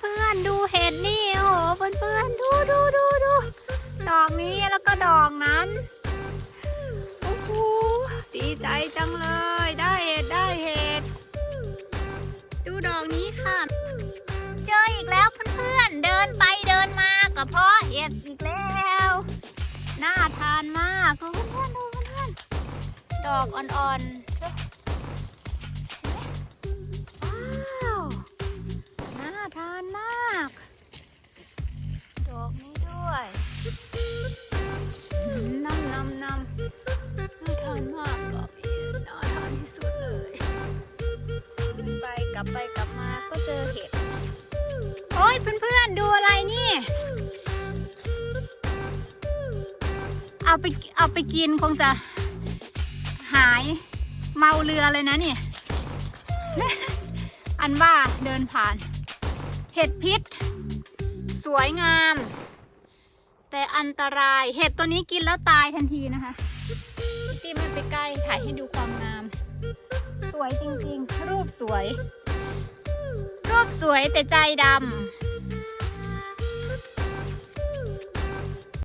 เพื่อนๆดูเห็ดนี่โอ้โหเพื่อนๆดูดูดูดูดอกนี้แล้วก็ดอกนั้นโอ้โหดีใจจังเลย ได้เห็ดได้เห็ดดูดอกนี้ค่ะ เจออีกแล้วเพื่อนๆเดินไปเดินมากับเพาะเห็ดอีกแล้วน่าทานมากเพื่อนๆดูเพื่อนๆดอกอ่อนๆ ไปกลับไปกลับมาก็เจอเห็ดโอ้ยเพื่อนๆดูอะไรนี่ เอาไปเอาไปกินคงจะหายเมาเรือเลยนะนี่ อันว่าเดินผ่าน เห็ดพิษ สวยงาม แต่อันตรายเห็ดตัวนี้กินแล้วตายทันทีนะคะที่ไม่ไปใกล้ถ่ายให้ดูความงาม วยจริงๆ รูปสวย รูปสวยแต่ใจดำ